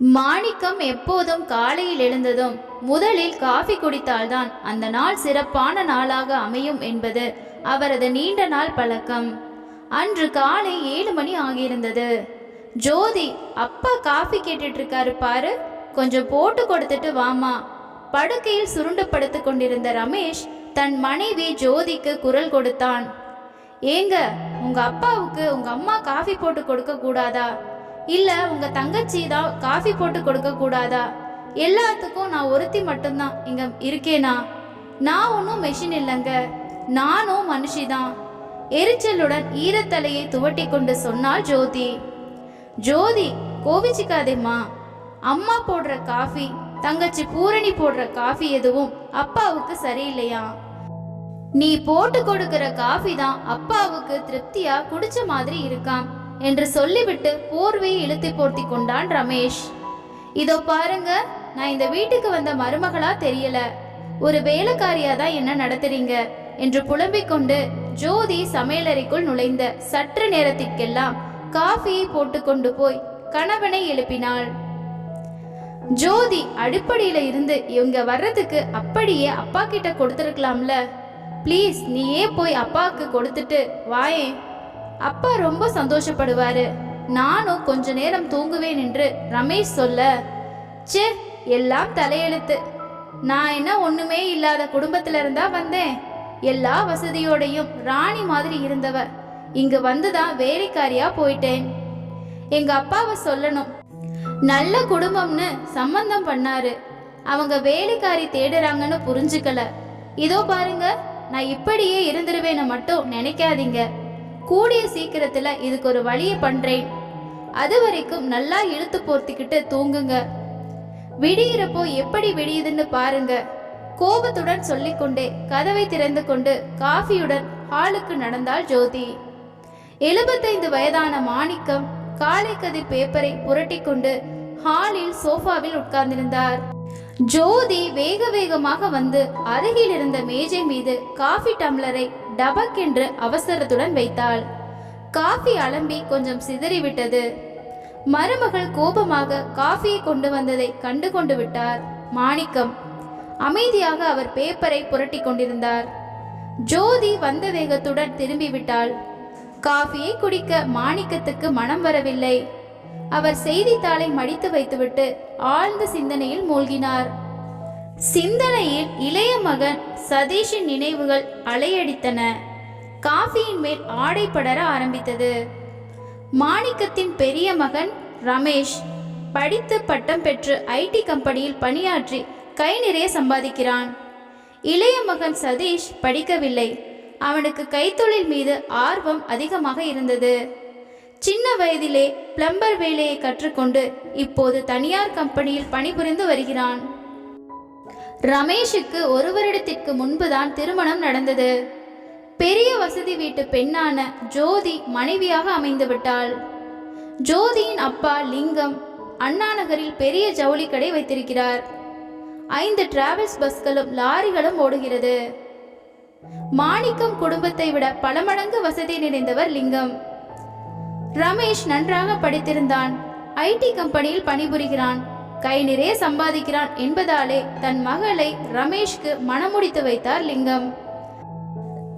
மாணிக்கம் எப்போதும் காலையில் எழுந்ததும் முதலில் காஃபி குடித்தால்தான் அந்த நாள் சிறப்பான நாளாக அமையும் என்பது அவரது நீண்ட நாள் பழக்கம். அன்று காலை ஏழு மணி ஆகியிருந்தது. ஜோதி அப்பா காஃபி கேட்டுட்டு இருக்காரு பாரு கொஞ்சம் போட்டு கொடுத்துட்டு வாமா படுக்கையில் சுருண்டு படுத்து கொண்டிருந்த ரமேஷ் தன் மனைவி ஜோதிக்கு குரல் கொடுத்தான். ஏங்க உங்க அப்பாவுக்கு உங்க அம்மா காஃபி போட்டு கொடுக்க கூடாதா? இல்ல உங்க தங்கச்சி தான் காஃபி போட்டு கொடுக்க கூடாதா? எல்லாத்துக்கும் நான் ஒருத்தி மட்டும்தான் இங்க இருக்கேனா? நான் ஒன்றும் மெஷின் இல்லைங்க. நானும் மனுஷி தான் எரிச்சலுடன் ஈரத்தலையை துவட்டி கொண்டு சொன்னாள் ஜோதி. ஜோதி கோவிச்சிக்காதேம்மா. அம்மா போடுற காஃபி தங்கச்சி பூரணி போடுற காஃபி எதுவும் அப்பாவுக்கு சரியில்லையா? நீ போட்டு கொடுக்கிற காஃபி தான் அப்பாவுக்கு திருப்தியா குடிச்ச மாதிரி இருக்காம். என்று சொல்லிவிட்டு போர்வையை இழுத்து போர்த்தி கொண்டான் ரமேஷ். இதோ பாருங்க நான் இந்த வீட்டுக்கு வந்த மருமகளா தெரியல. ஒரு வேலைக்காரியா தான் என்ன நடத்துறீங்க? என்று புலம்பிக் கொண்டு ஜோதி சமையலறைக்குள் நுழைந்த சற்று நேரத்திற்கெல்லாம் காஃபியை போட்டு கொண்டு போய் கணவனை எழுப்பினாள். ஜோதி அடிப்படையில இருந்து இவங்க வர்றதுக்கு அப்படியே அப்பா கிட்ட கொடுத்துருக்கலாம்ல. ப்ளீஸ் நீயே போய் அப்பாவுக்கு கொடுத்துட்டு வாயேன். அப்பா ரொம்ப சந்தோஷப்படுவாரு. நானும் கொஞ்ச நேரம் தூங்குவேன் என்று ரமேஷ் சொல்ல ச்சே எல்லாம் தலையெழுத்து. நான் என்ன ஒண்ணுமே இல்லாத குடும்பத்துல இருந்தா வந்தேன். எல்லா வசதியோடையும் ராணி மாதிரி இருந்தவ இங்க வந்துதான் வேலைக்காரியா போயிட்டேன். எங்க அப்பாவை சொல்லணும். நல்ல குடும்பம்னு சம்பந்தம் பண்ணாரு. அவங்க வேலைக்காரி தேடுறாங்கன்னு புரிஞ்சுக்கல. இதோ பாருங்க நான் இப்படியே இருந்துருவேன்னு மட்டும் நினைக்காதீங்க. கூடிய சீக்கிரத்துல இதுக்கு ஒரு வழியை பண்றேன். அது வரைக்கும் நல்லா இழுத்து போர்த்திக்கிட்டு தூங்குங்க. விடியிறப்போ எப்படி விடியுதுன்னு பாருங்க. கோபத்துடன் சொல்லிக்கொண்டே கதவை திறந்து கொண்டு காஃபியுடன் ஹாலுக்கு நடந்தாள் ஜோதி. எழுபத்தைந்து வயதான மாணிக்கம் காலை கதிர் பேப்பரை புரட்டிக் கொண்டு ஹாலில் சோஃபாவில் உட்கார்ந்திருந்தார். ஜோதி வேக வேகமாக வந்து அருகில் இருந்த மேஜை மீது காஃபி டம்ளரை டபக் என்று அவசரத்துடன் வைத்தாள். காஃபி அலம்பி கொஞ்சம் சிதறிவிட்டது. மருமகள் கோபமாக காஃபியை கொண்டு வந்ததை கண்டு கொண்டு விட்டார். மாணிக்கம் அமைதியாக அவர் பேப்பரை புரட்டி கொண்டிருந்தார். ஜோதி வந்த வேகத்துடன் திரும்பிவிட்டாள் காஃபியை குடிக்க மாணிக்கத்துக்கு மனம் வரவில்லை. அவர் செய்தித்தாளை மடித்து வைத்துவிட்டு ஆழ்ந்த சிந்தனையில் மூழ்கினார். சிந்தனையில் இளைய மகன் சதீஷின் நினைவுகள் அலையடித்தன. காஃபியின் மேல் ஆடை படர ஆரம்பித்தது. மாணிக்கத்தின் பெரிய மகன் ரமேஷ் படித்து பட்டம் பெற்று ஐடி கம்பெனியில் பணியாற்றி கை நிறைய சம்பாதிக்கிறான். இளைய மகன் சதீஷ் படிக்கவில்லை. அவனுக்கு கைத்தொழில் மீது ஆர்வம் அதிகமாக இருந்தது. சின்ன வயதிலே பிளம்பர் வேலையை கற்றுக்கொண்டு இப்போது தனியார் கம்பெனியில் பணிபுரிந்து வருகிறான். ரமேஷுக்கு ஒரு வருடத்திற்கு முன்புதான் திருமணம் நடந்தது. பெரிய வசதி வீட்டு பெண்ணான ஜோதி மனைவியாக அமைந்து விட்டாள் ஜோதியின் அப்பா லிங்கம் அண்ணா நகரில் பெரிய ஜவுளி கடை வைத்திருக்கிறார். ஐந்து டிராவல்ஸ் பஸ்களும் லாரிகளும் ஓடுகிறது. மாணிக்கம் குடும்பத்தை விட பல மடங்கு வசதி நிறைந்தவர் லிங்கம். ரமேஷ் நன்றாக படித்திருந்தான். ஐடி கம்பெனியில் பணிபுரிகிறான். கை நிறைய சம்பாதிக்கிறான் என்பதாலே தன் மகளை ரமேஷ்க்கு மணமுடித்து வைத்தார் லிங்கம்.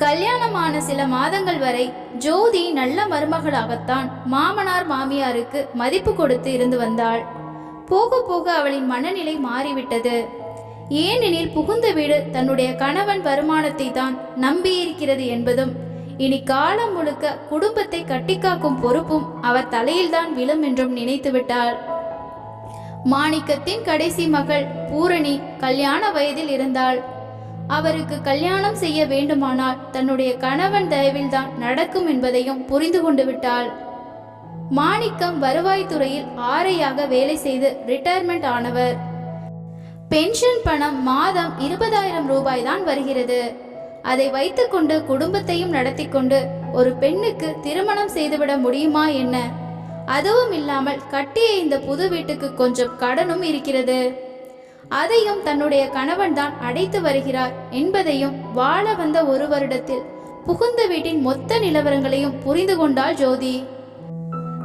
கல்யாணமான சில மாதங்கள் வரை ஜோதி நல்ல மருமகளாகத்தான் மாமனார் மாமியாருக்கு மதிப்பு கொடுத்து இருந்து வந்தாள். போக போக அவளின் மனநிலை மாறிவிட்டது. ஏனெனில் புகுந்த வீடு தன்னுடைய கணவன் வருமானத்தை தான் நம்பியிருக்கிறது என்பதும் இனி காலம் முழுக்க குடும்பத்தை கட்டிக்காக்கும் பொறுப்பும் அவர் தலையில்தான் விழும் என்றும் நினைத்துவிட்டாள். மாணிக்கத்தின் கடைசி மகள் பூரணி கல்யாண வயதில் இருந்தாள். அவருக்கு கல்யாணம் செய்ய வேண்டுமானால் தன்னுடைய கணவன் தயவில்தான் நடக்கும் என்பதையும் புரிந்து கொண்டு விட்டாள். மாணிக்கம் வருவாய்த்துறையில் ஆரையாக வேலை செய்து ரிட்டையர்மெண்ட் ஆனவர். பென்ஷன் பணம் மாதம் இருபதாயிரம் ரூபாய் தான் வருகிறது. அதை வைத்துக்கொண்டு குடும்பத்தையும் நடத்தி கொண்டு ஒரு பெண்ணுக்கு திருமணம் செய்துவிட முடியுமா என்ன? அதுவும் இல்லாமல் கட்டிய இந்த புது வீட்டுக்கு கொஞ்சம் கடனும் இருக்கிறது. அதையும் தன்னுடைய கணவன் தான் அடைத்து வருகிறார் என்பதையும் வாழ வந்த ஒரு வருடத்தில் புகுந்த வீட்டின் மொத்த நிலவரங்களையும் புரிந்து கொண்டாள் ஜோதி.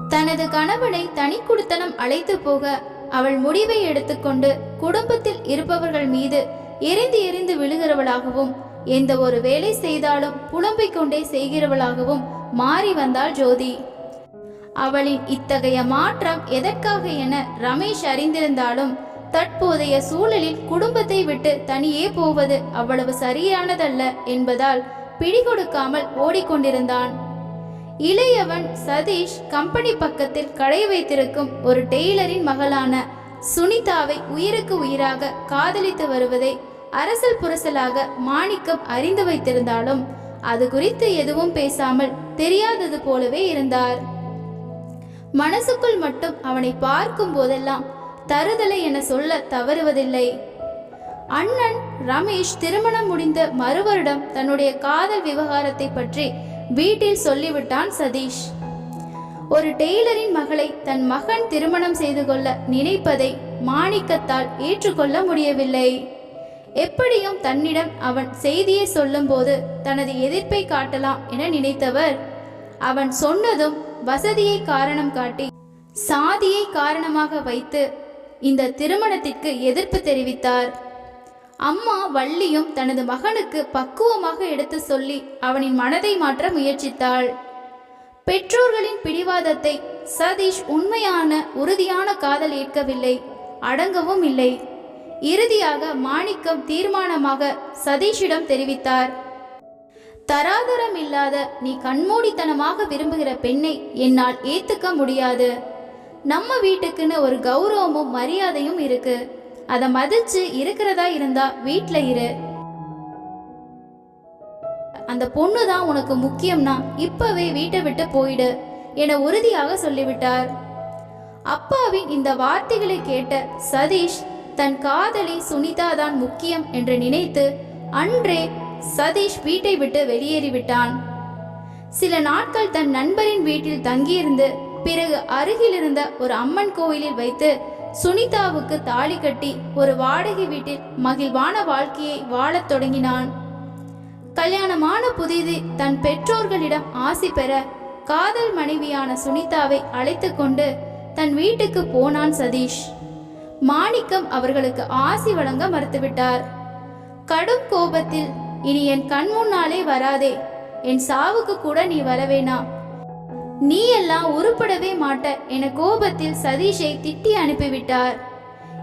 தனது கணவனை தனி குடித்தனம் அழைத்து போக அவள் முடிவை எடுத்துக்கொண்டு குடும்பத்தில் இருப்பவர்கள் மீது எரிந்து எரிந்து விழுகிறவளாகவும் எந்த ஒரு வேலை செய்தாலும் புலம்பிக் கொண்டே செய்கிறவளாகவும் மாறி வந்தாள் ஜோதி. அவளின் இத்தகைய மாற்றம் எதற்காக என ரமேஷ் அறிந்திருந்தாலும் தற்போதைய சூழலில் குடும்பத்தை விட்டு தனியே போவது அவ்வளவு சரியானதல்ல என்பதால் பிடிகொடுக்காமல் ஓடிக்கொண்டிருந்தான். இளையவன் சதீஷ் கம்பெனி பக்கத்தில் கடை வைத்திருக்கும் ஒரு டெய்லரின் மகளான சுனிதாவை உயிருக்கு உயிராக காதலித்து வருவதை அரசல் புரசலாக மாணிக்கம் அறிந்து வைத்திருந்தாலும் அது குறித்து எதுவும் பேசாமல் தெரியாதது போலவே இருந்தார். மனசுக்குள் மட்டும் அவனை பார்க்கும் போதெல்லாம் தருதலை என சொல்ல தவறுவதில்லை. அண்ணன் ரமேஷ் திருமணம் முடிந்த மறுவருடம் தன்னுடைய காதல் விவகாரத்தை பற்றி வீட்டில் சொல்லிவிட்டான் சதீஷ். ஒரு டெய்லரின் மகளை தன் மகன் திருமணம் செய்து கொள்ள நினைப்பதை மாணிக்கத்தால் ஏற்றுக்கொள்ள முடியவில்லை. எப்படியும் தன்னிடம் அவன் செய்தியை சொல்லும்போது தனது எதிர்ப்பை காட்டலாம் என நினைத்தவர். அவன் சொன்னதும் வசதியை காரணம் காட்டி சாதியை காரணமாக வைத்து இந்த திருமணத்திற்கு எதிர்ப்பு தெரிவித்தார். அம்மா வள்ளியும் தனது மகனுக்கு பக்குவமாக எடுத்து சொல்லி அவனின் மனதை மாற்ற முயற்சித்தாள். பெற்றோர்களின் பிடிவாதத்தை சதீஷ் உண்மையான உறுதியான காதல் ஏற்கவில்லை அடங்கவும் இல்லை. இறுதியாக மாணிக்கம் தீர்மானமாக சதீஷிடம் தெரிவித்தார். தராதரம் இல்லாத நீ கண்மூடித்தனமாக விரும்புகிற பெண்ணை என்னால் ஏத்துக்க முடியாது. நம்ம வீட்டுக்குன்னு ஒரு கௌரவமும் மரியாதையும் இருக்கு. அதை மதிச்சு இருக்கிறதா இருந்தா வீட்ல இரு. அந்த பொண்ணு தான் உனக்கு முக்கியம்னா இப்பவே வீட்டை விட்டு போயிடு என உறுதியாக சொல்லிவிட்டார். அப்பாவின் இந்த வார்த்தைகளை கேட்ட சதீஷ் தன் காதலி சுனிதா தான் முக்கியம் என்று நினைத்து அன்றே சதீஷ் வீட்டை விட்டு வெளியேறிவிட்டான். சில நாட்கள் தன் நண்பரின் வீட்டில் தங்கியிருந்து பிறகு அருகில் இருந்த ஒரு அம்மன் கோயிலில் வைத்து சுனிதாவுக்கு தாலி கட்டி ஒரு வாடகை வீட்டில் மகிழ்வான வாழ்க்கையை வாழத் தொடங்கினான். கல்யாணமான புதிது தன் பெற்றோர்களிடம் ஆசி பெற காதல் மனைவியான சுனிதாவை அழைத்து கொண்டு தன் வீட்டுக்கு போனான் சதீஷ். மாணிக்கம் அவர்களுக்கு ஆசி வழங்க மறுத்துவிட்டார். கடும் கோபத்தில் இனி என் கண் முன்னாலே வராதே. என் சாவுக்கு கூட நீ வரவேணா. நீ எல்லாம் உருப்படவே மாட்ட. என கோபத்தில் சதீஷை திட்டி அனுப்பிவிட்டார்.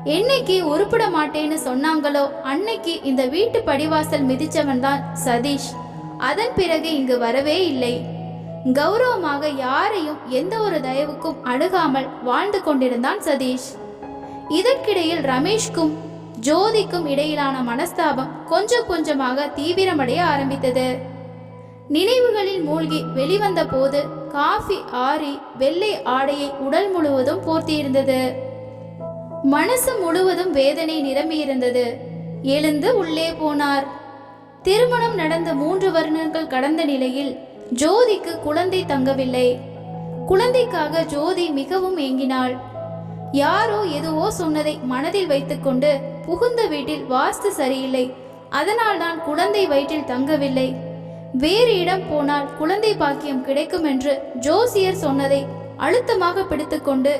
என்னைக்கு உருப்பட மாட்டேன்னு சொன்னாங்களோ அன்னைக்கு இந்த வீட்டு படிவாசல் மிதிச்சவன் தான் சதீஷ். அதன் பிறகு இங்கு வரவே இல்லை. கௌரவமாக யாரையும் எந்த ஒரு தயவுக்கும் அணுகாமல் வாழ்ந்து கொண்டிருந்தான் சதீஷ். இதற்கிடையில் ரமேஷ்கும் ஜோதிக்கும் இடையிலான மனஸ்தாபம் கொஞ்சம் கொஞ்சமாக தீவிரமடைய ஆரம்பித்தது. நினைவுகளில் மூழ்கி வெளிவந்த போது காஃபி ஆறி வெள்ளை ஆடையை உடல் முழுவதும் போர்த்தியிருந்தது. மனசு முழுவதும் வேதனை நிரம்பியிருந்தது. எழுந்து உள்ளே போனார். திருமணம் நடந்த மூன்று வருடங்கள் கடந்த நிலையில் ஜோதிக்கு குழந்தை தங்கவில்லை. குழந்தைக்காக ஜோதி மிகவும் ஏங்கினாள். யாரோ எதுவோ சொன்னதை மனதில் வைத்துக்கொண்டு புகுந்த வீட்டில் வாஸ்து சரியில்லை. அதனால்தான் குழந்தை வயிற்றில் தங்கவில்லை. வேறு இடம் போனால் குழந்தை பாக்கியம் கிடைக்கும் என்று ஜோசியர் சொன்னதை அழுத்தமாக பிடித்துக்கொண்டு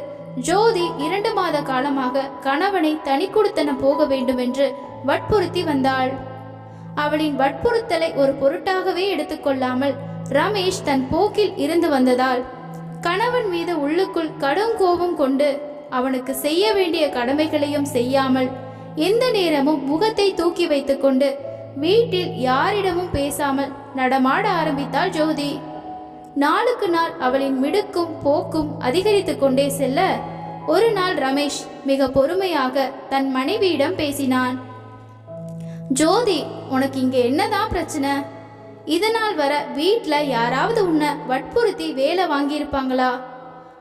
ஜோதி இரண்டு மாத காலமாக கணவனை தனிக்குடுத்தனம் போக வேண்டும் என்று வற்புறுத்தி வந்தாள். அவளின் வற்புறுத்தலை ஒரு பொருட்டாகவே எடுத்துக்கொள்ளாமல் ரமேஷ் தன் போக்கில் இருந்து வந்ததால் கணவன் மீது உள்ளுக்குள் கடும் கோபம் கொண்டு அவனுக்கு செய்ய வேண்டிய கடமைகளையும் செய்யாமல் எந்த நேரமும் முகத்தை தூக்கி வைத்துக்கொண்டு வீட்டில் யாரிடமும் பேசாமல் நடமாட ஆரம்பித்தாள் ஜோதி. நாளுக்கு நாள் அவளின் மிடுக்கும் போக்கும் அதிகரித்து கொண்டே செல்ல ஒரு நாள் ரமேஷ் மிக பொறுமையாக தன் மனைவியிடம் பேசினான். ஜோதி உனக்கு இங்க என்னதான் பிரச்சனை? இதனால் வர வீட்டில் யாராவது உன்னை வற்புறுத்தி வேலை வாங்கியிருப்பாங்களா?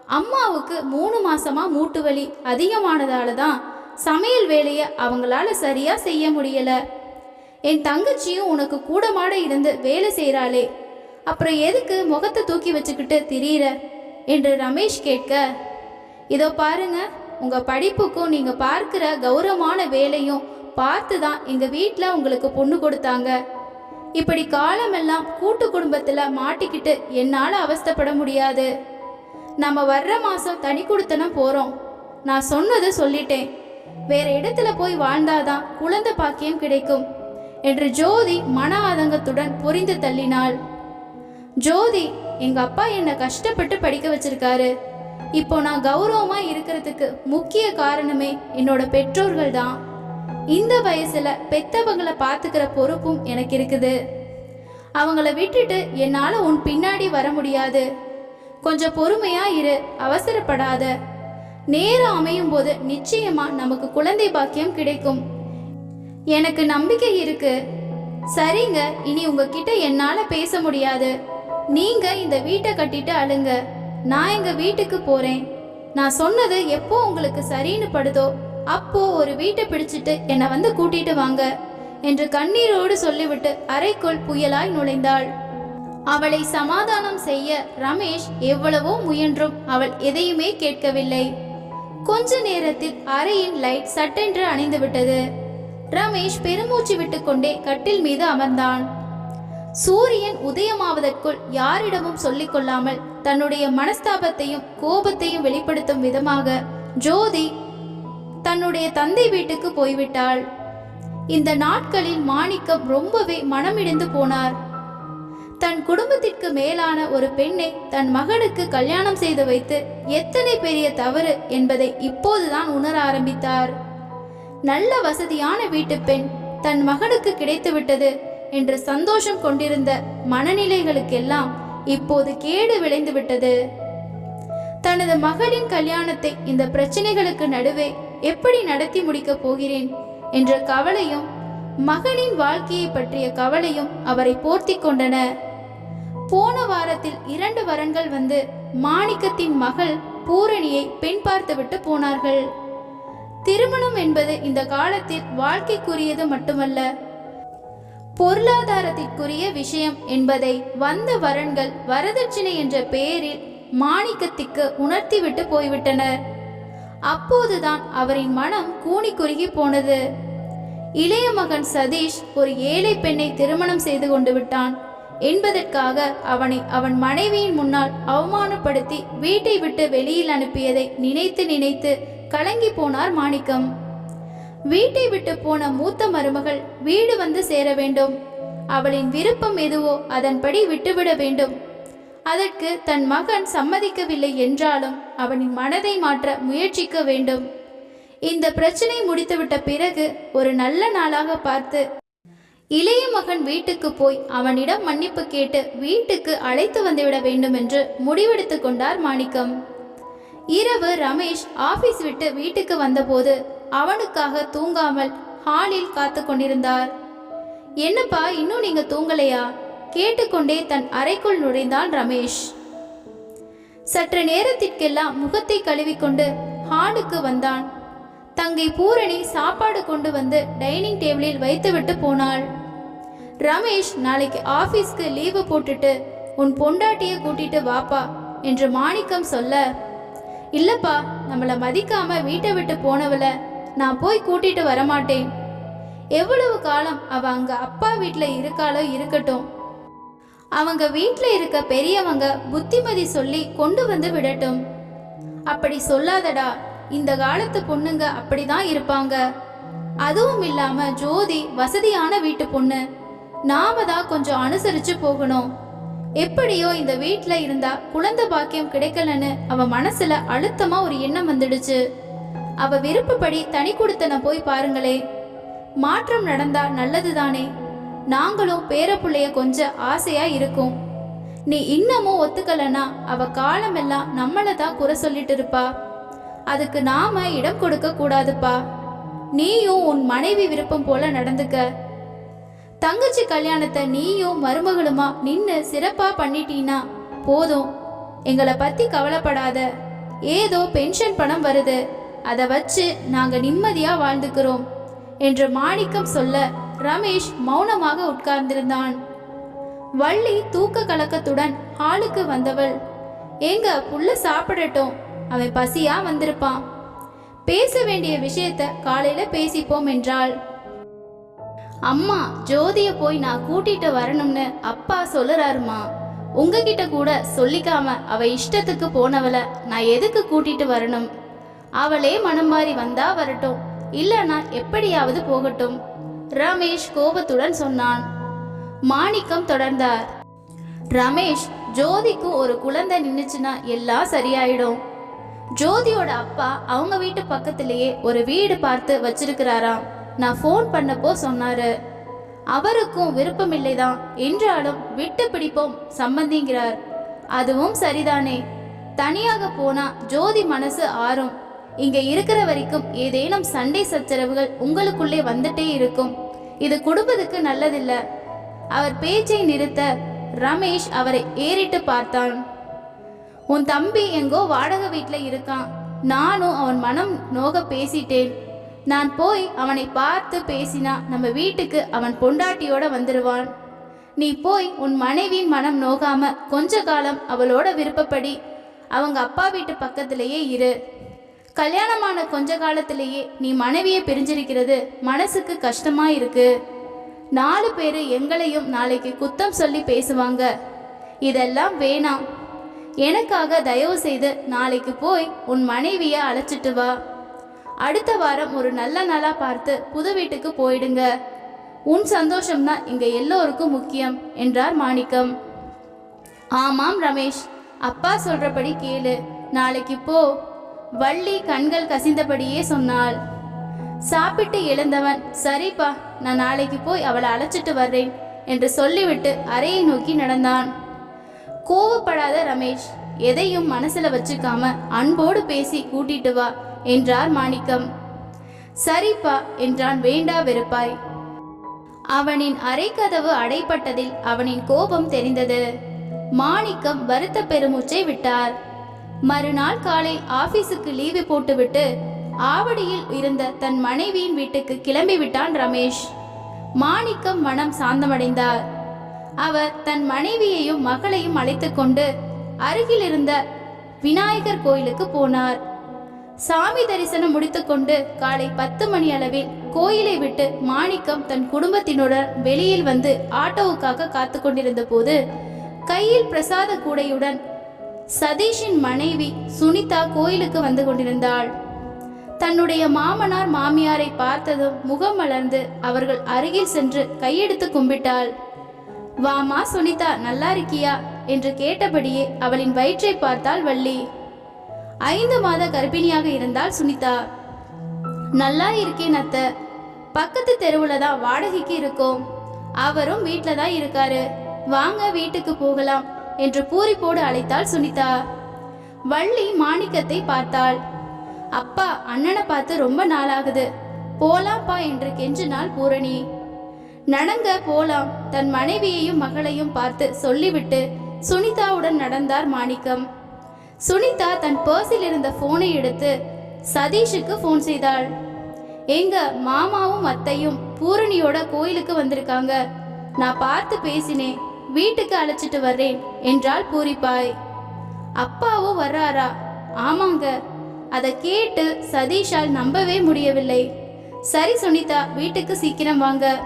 அம்மாவுக்கு மூணு மாசமா மூட்டு வலி அதிகமானதால தான் சமையல் வேலையை அவங்களால சரியா செய்ய முடியல. என் தங்கச்சியும் உனக்கு கூடமாட இருந்து வேலை செய்கிறாளே அப்புறம் எதுக்கு முகத்தை தூக்கி வச்சுக்கிட்டு திரியிற? என்று ரமேஷ் கேட்க இதோ பாருங்க உங்க படிப்புக்கும் நீங்க பார்க்குற கௌரவமான வேலையும் பார்த்து தான் எங்க வீட்டில் உங்களுக்கு பொண்ணு கொடுத்தாங்க. இப்படி காலமெல்லாம் கூட்டு குடும்பத்தில் மாட்டிக்கிட்டு என்னால் அவஸ்தைப்பட முடியாது. நம்ம வர்ற மாதம் தனி கொடுத்தனம் போகிறோம் நான் சொன்னது சொல்லிட்டேன். வேற இடத்துல போய் வாழ்ந்தாதான் குழந்தை பாக்கியம் கிடைக்கும் என்று ஜோதி மன ஆதங்கத்துடன் புரிந்து தள்ளினாள். ஜோதி எங்க அப்பா என்னை கஷ்டப்பட்டு படிக்க வச்சிருக்காரு. இப்போ நான் கௌரவமா இருக்கிறதுக்கு முக்கிய காரணமே என்னோட பெற்றோர்கள் தான். இந்த வயசுல பெத்தவங்களை பார்த்துக்கிற பொறுப்பும் எனக்கு இருக்குது. அவங்கள விட்டுட்டு என்னால உன் பின்னாடி வர முடியாது. கொஞ்சம் பொறுமையா இரு அவசரப்படாத. நேரம் அமையும் போது நிச்சயமா நமக்கு குழந்தை பாக்கியம் கிடைக்கும். எனக்கு நம்பிக்கை இருக்கு. சரிங்க இனி உங்ககிட்ட என்னால பேச முடியாது. நீங்க இந்த வீட்டை கட்டிட்டு அழுங்க. நான் எங்க வீட்டுக்கு போறேன். நான் சொன்னது எப்போ உங்களுக்கு சரின்னு படுதோ அப்போ ஒரு வீட்டை பிடிச்சிட்டு என்னை வந்து கூட்டிட்டு வாங்க என்று கண்ணீரோடு சொல்லிவிட்டு அறைக்குள் புயலாய் நுழைந்தாள். அவளை சமாதானம் செய்ய ரமேஷ் எவ்வளவோ முயன்றும் அவள் எதையுமே கேட்கவில்லை. கொஞ்ச நேரத்தில் அறையின் லைட் சட்டென்று அணைந்துவிட்டது. ரமேஷ் பெருமூச்சு விட்டுக்கொண்டே கட்டில் மீது அமர்ந்தான். சூரியன் உதயமாவதற்குள் யாரிடமும் சொல்லிக் கொள்ளாமல் தன்னுடைய மனஸ்தாபத்தையும் கோபத்தையும் வெளிப்படுத்தும் விதமாக ஜோதி தன்னுடைய தந்தை வீட்டுக்கு போய்விட்டாள். இந்த நாட்களில் மாணிக்கம் ரொம்பவே மனமிடிந்து போனார். தன் குடும்பத்திற்கு மேலான ஒரு பெண்ணை தன் மகனுக்கு கல்யாணம் செய்து வைத்து எத்தனை பெரிய தவறு என்பதை இப்போதுதான் உணர ஆரம்பித்தார். நல்ல வசதியான வீட்டு பெண் தன் மகனுக்கு கிடைத்துவிட்டது என்று சந்தோஷம் கொண்டிருந்த மனநிலைகளுக்கெல்லாம் இப்போது கேடு விளைந்து விட்டது. தனது மகளின் கல்யாணத்தை இந்த பிரச்சனைகளுக்கு நடுவே எப்படி நடத்தி முடிக்கப் போகிறேன் என்ற கவலையும் மகனின் வாழ்க்கையை பற்றிய கவலையும் அவரை போர்த்தி கொண்டன. போன வாரத்தில் இரண்டு வரன்கள் வந்து மாணிக்கத்தின் மகள் பூரணியை பெண் பார்த்துவிட்டு போனார்கள். திருமணம் என்பது இந்த காலத்தில் வாழ்க்கைக்குரியது மட்டுமல்ல பொருளாதாரத்திற்குரிய விஷயம் என்பதை வந்த வரன்கள் வரதட்சணை என்ற பெயரில் மாணிக்கத்திற்கு உணர்த்திவிட்டு போய்விட்டனர். அப்போதுதான் அவரின் மனம் கூனி குறுகி போனது. இளைய மகன் சதீஷ் ஒரு ஏழை பெண்ணை திருமணம் செய்து கொண்டு விட்டான். என்பதற்காக அவனை அவன் மனைவியின் முன்னால் அவமானப்படுத்தி வீட்டை விட்டு வெளியில் அனுப்பியதை நினைத்து நினைத்து கலங்கி போனார் மாணிக்கம். வீட்டை விட்டு போன மூத்த மருமகள் வீடு வந்து சேர வேண்டும். அவளின் விருப்பம் எதுவோ அதன்படி விட்டுவிட வேண்டும். அதற்கு தன் மகன் சம்மதிக்கவில்லை என்றாலும் அவனின் மனதை மாற்ற முயற்சிக்க வேண்டும். இந்த பிரச்சனை முடித்துவிட்ட பிறகு ஒரு நல்ல நாளாக பார்த்து இளைய மகன் வீட்டுக்கு போய் அவனிடம் மன்னிப்பு கேட்டு வீட்டுக்கு அழைத்து வந்துவிட வேண்டும் என்று முடிவெடுத்து கொண்டார் மாணிக்கம். இரவு ரமேஷ் ஆபீஸ் விட்டு வீட்டுக்கு வந்தபோது அவனுக்காக தூங்காமல் ஹாலில் காத்து கொண்டிருந்தார். என்னப்பா இன்னும் நீங்க தூங்கலையா? கேட்டுக்கொண்டே தன் அறைக்குள் நுழைந்தான் ரமேஷ். சற்று நேரத்திற்கெல்லாம் முகத்தை கழுவிக்கொண்டு ஹாலுக்கு வந்தான். தங்கை பூரணி சாப்பாடு கொண்டு வந்து டைனிங் டேபிளில் வைத்துவிட்டு போனாள். ரமேஷ் நாளைக்கு ஆபீஸ்க்கு லீவு போட்டுட்டு உன் பொண்டாட்டிய கூட்டிட்டு வாப்பா என்று மாணிக்கம் சொல்ல இல்லப்பா நம்மள மதிக்காம வீட்டை விட்டு போனவள நான் போய் கூட்டிட்டு வரமாட்டேன். எவ்வளவு காலம் அவ அங்க அப்பா வீட்டுல இருக்காளோ இருக்கட்டும். அவங்க வீட்டுல இருக்க பெரியவங்க புத்திமதி சொல்லி கொண்டு வந்து விடட்டும். அப்படி சொல்லாதடா இந்த காலத்து பொண்ணுங்க அப்படிதான் இருப்பாங்க. அதுவும் இல்லாம ஜோதி வசதியான வீட்டு பொண்ணு. நாம தான் கொஞ்சம் அனுசரிச்சு போகணும். எப்படியோ இந்த வீட்ல இருந்தா குழந்தை பாக்கியம் கிடைக்கலன்னு அவ மனசுல அழுத்தமா ஒரு எண்ணம் வந்துடுச்சு. அவ விருப்பப்படி தனி கொடுத்தன போய் பாருங்களே. மாற்றம் நடந்தா நல்லதுதானே. நாங்களும் பேரப்புள்ளைய கொஞ்சம் ஆசையா இருக்கும். நீ இன்னமும் ஒத்துக்கலனா அவ காலமெல்லாம் நம்மள தான் குறை சொல்லிட்டு இருப்பா. அதுக்கு நாம இடம் கொடுக்க கூடாதுப்பா. நீயும் உன் மனைவி விருப்பம் போல நடந்துக்க. தங்கச்சி கல்யாணத்தை நீயும் மருமகளுமா நின்னு சிறப்பா பண்ணிட்டீனா? போதும். எங்களை பத்தி கவலைப்படாத. ஏதோ பென்ஷன் பணம் வருது. அதை வச்சு நாங்க நிம்மதியா வாழ்ந்துக்கிறோம் என்று மாணிக்கம் சொல்ல ரமேஷ் மௌனமாக உட்கார்ந்திருந்தான். வள்ளி தூக்க கலக்கத்துடன் ஹாலுக்கு வந்தவள். ஏங்க புள்ள சாப்பிடட்டும். அவன் பசியா வந்திருப்பான். பேச வேண்டிய விஷயத்த காலையில பேசிப்போம் என்றாள். அம்மா ஜோதிய போய் நான் கூட்டிட்டு வரணும்னு அப்பா சொல்லுறாருமா. உங்ககிட்ட கூட சொல்லிக்காம அவ இஷ்டத்துக்கு போனவள நான் எதுக்கு கூட்டிட்டு வரணும்? அவளே மனம் மாறி வந்தா வரட்டும் இல்லனா எப்படியாவது போகட்டும். ரமேஷ் கோபத்துடன் சொன்னான். மாணிக்கம் தொடர்ந்தார். ரமேஷ் ஜோதிக்கு ஒரு குழந்தை நின்னுச்சுன்னா எல்லாம் சரியாயிடும். ஜோதியோட அப்பா அவங்க வீட்டு பக்கத்திலேயே ஒரு வீடு பார்த்து வச்சிருக்கிறாராம். நான் ஃபோன் பண்ணப்போ சொன்னாரு அவருக்கும் விருப்பமில்லைதான் என்றாலும் விட்டு பிடிப்போம் சம்பந்திங்கிறார். அதுவும் சரிதானே. தனியாக போனா ஜோதி மனசு ஆறும். இங்க இருக்கிற வரைக்கும் ஏதேனும் சண்டை சச்சரவுகள் உங்களுக்குள்ளே வந்துட்டே இருக்கும். இது குடும்பத்துக்கு நல்லதில்ல. அவர் பேச்சை நிறுத்த ரமேஷ் அவரை ஏறிட்டு பார்த்தான். உன் தம்பி எங்கோ வாடகை வீட்டில் இருக்கான். நானும் அவன் மனம் நோக பேசிட்டேன். நான் போய் அவனை பார்த்து பேசினா நம்ம வீட்டுக்கு அவன் பொண்டாட்டியோட வந்துடுவான் நீ போய் உன் மனைவியின் மனம் நோகாம கொஞ்ச காலம் அவளோட விருப்பப்படி அவங்க அப்பா வீட்டு பக்கத்திலேயே இரு. கல்யாணமான கொஞ்ச காலத்திலேயே நீ மனைவியை பிரிஞ்சிருக்கிறது மனசுக்கு கஷ்டமா இருக்கு. நாலு பேர் எங்களையும் நாளைக்கு குத்தம் சொல்லி பேசுவாங்க. இதெல்லாம் வேணாம். எனக்காக தயவு செய்து நாளைக்கு போய் உன் மனைவியை அழைச்சிட்டு வா. அடுத்த வாரம் ஒரு நல்ல நாளாக பார்த்து புது வீட்டுக்கு போயிடுங்க. உன் சந்தோஷம்தான் இங்கே எல்லோருக்கும் முக்கியம் என்றார் மாணிக்கம். ஆமாம் ரமேஷ் அப்பா சொல்றபடி கேளு நாளைக்கு போ வள்ளி கண்கள் கசிந்தபடியே சொன்னாள். சாப்பிட்டு எழுந்தவன் சரிப்பா நான் நாளைக்கு போய் அவளை அழைச்சிட்டு வர்றேன் என்று சொல்லிவிட்டு அறையை நோக்கி நடந்தான். கோவப்படாத ரமேஷ் எதையும் மனசுல வச்சுக்காம அன்போடு பேசி கூட்டிட்டு வா என்றார் மாணிக்கம். சரிப்பா என்றான் வேண்டா வெறுப்பாய். அவனின் அரைக்கதவு அடைப்பட்டதில் அவனின் கோபம் தெரிந்தது. மாணிக்கம் வருத்த பெருமூச்சை விட்டார். மறுநாள் காலை ஆபீஸுக்கு லீவு போட்டுவிட்டு ஆவடியில் இருந்த தன் மனைவியின் வீட்டுக்கு கிளம்பி விட்டான் ரமேஷ். மாணிக்கம் மனம் சாந்தமடைந்தார். அவர் தன் மனைவியையும் மகளையும் அழைத்து கொண்டு அருகில் இருந்த விநாயகர் கோயிலுக்கு போனார். சாமி தரிசனம் முடித்துக்கொண்டு காலை பத்து மணி அளவில் கோயிலை விட்டு மாணிக்கம் தன் குடும்பத்தினுடன் வெளியில் வந்து ஆட்டோவுக்காக காத்து கொண்டிருந்த போது கையில் பிரசாத கூடையுடன் சதீஷின் மனைவி சுனிதா கோயிலுக்கு வந்து கொண்டிருந்தாள். தன்னுடைய மாமனார் மாமியாரை பார்த்ததும் முகம் மலர்ந்து அவர்கள் அருகில் சென்று கையெடுத்து கும்பிட்டாள். வாமா சுனிதா நல்லா இருக்கியா? என்று கேட்டபடியே அவளின் வயிற்றை பார்த்தாள் வள்ளி. ஐந்து மாத கர்ப்பிணியாக இருந்தால் சுனிதா. நல்லா இருக்கேன் அத்த. பக்கத்து தெருவுல தான் வாடகைக்கு இருக்கோம். அவரும் வீட்ல தான் இருக்காரு. வாங்க வீட்டுக்கு போகலாம் என்று பூரிப்போடு அழைத்தாள் சுனிதா. வள்ளி மாணிக்கத்தை பார்த்தாள். அப்பா அண்ணனை பார்த்து ரொம்ப நாளாகுது. போலாம்ப்பா என்று கெஞ்சினாள் பூரணி. நடங்க போலாம் தன் மனைவியையும் மகளையும் பார்த்து சொல்லிவிட்டு சுனிதாவுடன் நடந்தார் மாணிக்கம். சுனிதா தன் பர்ஸில் இருந்த போனை எடுத்து சதீஷுக்கு ஃபோன் செய்தாள். எங்க மாமாவும் அத்தையும் பூரணியோட கோயிலுக்கு வந்திருக்காங்க. நான் பார்த்து பேசினேன். வீட்டுக்கு அழைச்சிட்டு வர்றேன் என்றாள் பூரிப்பாய். அப்பாவும் வர்றாரா? ஆமாங்க. அதை கேட்டு சதீஷால் நம்பவே முடியவில்லை. சரி சுனிதா வீட்டுக்கு சீக்கிரம் வாங்க.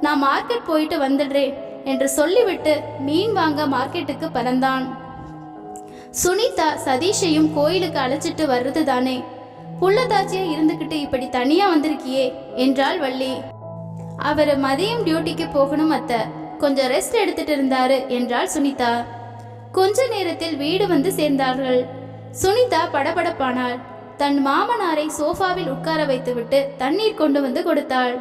நான் மார்க்கெட் போயிட்டு வந்துடுறேன் என்று சொல்லிவிட்டு மீன் வாங்க மார்க்கெட்டுக்கு பறந்தான். சுனிதா சதீஷையும் கோயிலுக்கு அழைச்சிட்டு வர்றது தானே? புள்ளதாச்சியா இருந்துகிட்டு இப்படி தனியா வந்திருக்கியே என்றாள் வள்ளி. அவர் மதியம் டியூட்டிக்கு போகணும் அத்த. கொஞ்சம் ரெஸ்ட் எடுத்துட்டு இருந்தாரு என்றாள் சுனிதா. கொஞ்ச நேரத்தில் வீடு வந்து சேர்ந்தார்கள். சுனிதா படபடப்பானாள். தன் மாமனாரை சோஃபாவில் உட்கார வைத்துவிட்டு தண்ணீர் கொண்டு வந்து கொடுத்தாள்.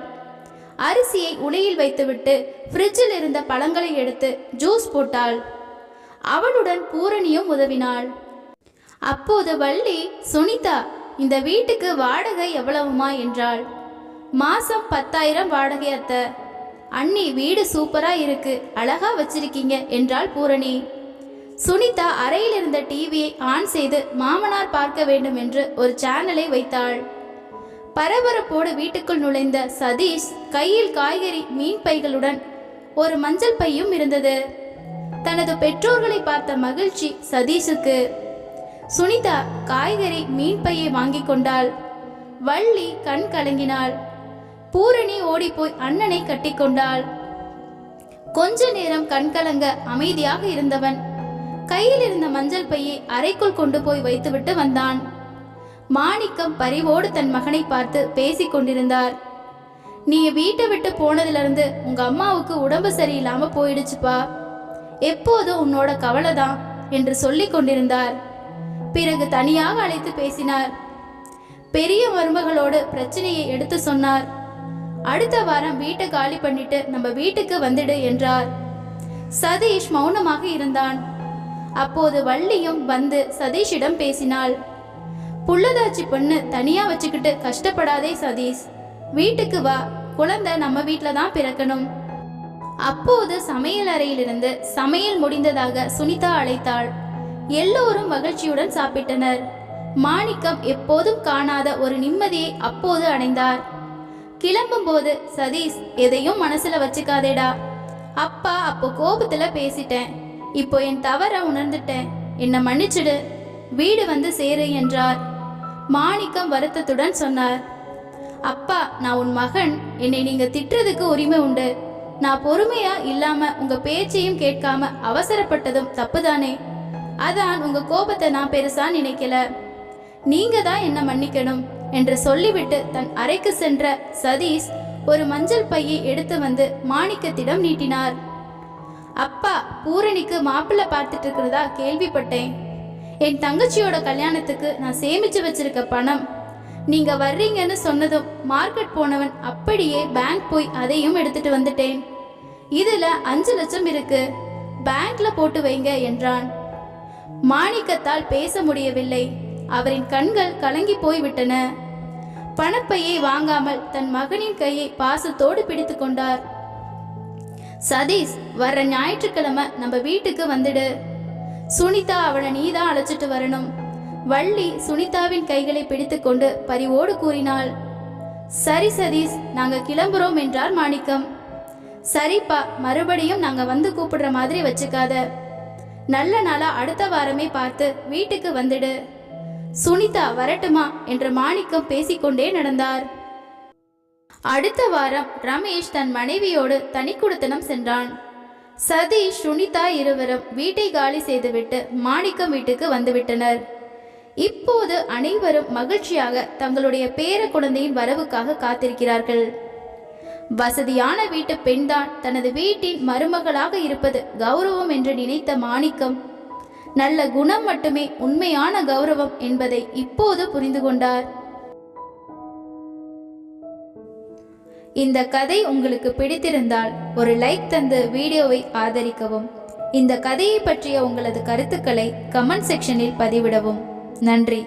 அரிசியை உலையில் வைத்துவிட்டு ஃப்ரிட்ஜில் இருந்த பழங்களை எடுத்து ஜூஸ் போட்டாள். அவளுடன் பூரணியும் உதவினாள். அப்போது வள்ளி சுனிதா இந்த வீட்டுக்கு வாடகை எவ்வளவுமா? என்றாள். மாசம் பத்தாயிரம் வாடகை அத்த. அண்ணி வீடு சூப்பரா இருக்கு. அழகா வச்சிருக்கீங்க என்றாள் பூரணி. சுனிதா அறையில் இருந்த டிவியை ஆன் செய்து மாமனார் பார்க்க வேண்டும் என்று ஒரு சேனலை வைத்தாள். பரபரப்போடு வீட்டுக்குள் நுழைந்த சதீஷ் கையில் காய்கறி மீன் பைகளுடன் ஒரு மஞ்சள் பையும் இருந்தது. தனது பெற்றோர்களை பார்த்த மகிழ்ச்சி சதீஷுக்கு. சுனிதா காய்கறி மீன் பையை வாங்கி கொண்டாள். வள்ளி கண் கலங்கினாள். பூரணி ஓடிப்போய் அண்ணனை கட்டிக்கொண்டாள் கொஞ்ச நேரம் கண்கலங்க அமைதியாக இருந்தவன். கையில் இருந்த மஞ்சள் பையை அறைக்குள் கொண்டு போய் வைத்துவிட்டு வந்தான். மாணிக்கம் பரிவோடு தன் மகனை பார்த்து பேசிக் கொண்டிருந்தார். நீ வீட்டை விட்டு போனதுல இருந்து உங்க அம்மாவுக்கு உடம்பு சரியில்லாம போயிடுச்சுப்பா. எப்போதும் உன்னோட கவலைதான்? என்று சொல்லி கொண்டிருந்தார். பிறகு தனியாக அழைத்து பேசினார். பெரிய மருமகளோடு பிரச்சனையை எடுத்து சொன்னார். அடுத்த வாரம் வீட்டை காலி பண்ணிட்டு நம்ம வீட்டுக்கு வந்துடு என்றார். சதீஷ் மௌனமாக இருந்தான். அப்போது வள்ளியும் வந்து சதீஷிடம் பேசினாள். புள்ளதாச்சி பொண்ணு தனியா வச்சுக்கிட்டு கஷ்டப்படாதே சதீஷ். வீட்டுக்கு வா. குழந்தை நம்ம வீட்டில் தான் பிறக்கணும். அப்போது சமையல் அறையிலிருந்து சமையல் முடிந்ததாக சுனிதா அழைத்தாள். எல்லோரும் மகிழ்ச்சியுடன் சாப்பிட்டனர். மாணிக்கம் எப்போதும் காணாத ஒரு நிம்மதியை அப்போது அடைந்தார். கிளம்பும்போது சதீஷ் எதையும் மனசுல வச்சுக்காதேடா. அப்பா அப்போ கோபத்துல பேசிட்டேன். இப்போ என் தவற உணர்ந்துட்டேன். என்னை மன்னிச்சிடு. வீடு வந்து சேரு என்றார். மாணிக்கம் வருத்தத்துடன் சொன்னார். அப்பா நான் உன் மகன். என்னை நீங்க திட்டுறதுக்கு உரிமை உண்டு. நான் பொறுமையா இல்லாம உங்க பேச்சையும் கேட்காம அவசரப்பட்டதும் தப்புதானே? அதான் உங்க கோபத்தை நான் பெருசா நினைக்கல. நீங்க தான் என்ன மன்னிக்கணும் என்று சொல்லிவிட்டு தன் அறைக்கு சென்ற சதீஷ் ஒரு மஞ்சள் பையை எடுத்து வந்து மாணிக்கத்திடம் நீட்டினார். அப்பா பூரணிக்கு மாப்பிள்ளை பார்த்துட்டு இருக்கிறதா கேள்விப்பட்டேன். என் தங்கச்சியோட கல்யாணத்துக்கு நான் சேமிச்சு வச்சிருக்க பணம் நீங்க வர்றீங்கன்னு சொன்னதும் மார்க்கெட் போனவன் அப்படியே பேங்க் போய் அதையும் எடுத்துட்டு வந்துட்டேன். இதுல அஞ்சு லட்சம் இருக்கு. பேங்க்ல போட்டு வைங்க என்றான். மாணிக்கத்தால் பேச முடியவில்லை. அவரின் கண்கள் கலங்கி போய்விட்டன. பணப்பையை வாங்காமல் தன் மகனின் கையை பாசத்தோடு பிடித்து கொண்டார். சதீஷ் வர்ற ஞாயிற்றுக்கிழமை நம்ம வீட்டுக்கு வந்துடு. சுனிதா அவளை நீதான் அழைச்சிட்டு வரணும். வள்ளி சுனிதாவின் கைகளை பிடித்துக்கொண்டு பரிவோடு கூறினாள் சரி சதீஷ் நாங்க கிளம்புறோம் என்றார் மாணிக்கம். சரிப்பா மறுபடியும் நாங்க வந்து கூப்பிடுற மாதிரி வச்சுக்காத. நல்ல நாளா அடுத்த வாரமே பார்த்து வீட்டுக்கு வந்துடு. சுனிதா வரட்டுமா? என்று மாணிக்கம் பேசிக்கொண்டே நடந்தார். அடுத்த வாரம் ரமேஷ் தன் மனைவியோடு தனிக்குடித்தனம் சென்றான். சதீஷ் சுனிதா இருவரும் வீட்டை காலி செய்துவிட்டு மாணிக்கம் வீட்டுக்கு வந்துவிட்டனர். இப்போது அனைவரும் மகிழ்ச்சியாக தங்களுடைய பேர குழந்தையின் வரவுக்காக காத்திருக்கிறார்கள். வசதியான வீட்டு பெண்தான் தனது வீட்டின் மருமகளாக இருப்பது கௌரவம் என்று நினைத்த மாணிக்கம் நல்ல குணம் மட்டுமே உண்மையான கௌரவம் என்பதை இப்போது புரிந்து கொண்டார். இந்த கதை உங்களுக்கு பிடித்திருந்தால் ஒரு லைக் தந்து வீடியோவை ஆதரிக்கவும். இந்த கதையை பற்றிய உங்களது கருத்துக்களை கமெண்ட் செக்ஷனில் பதிவிடவும். நன்றி.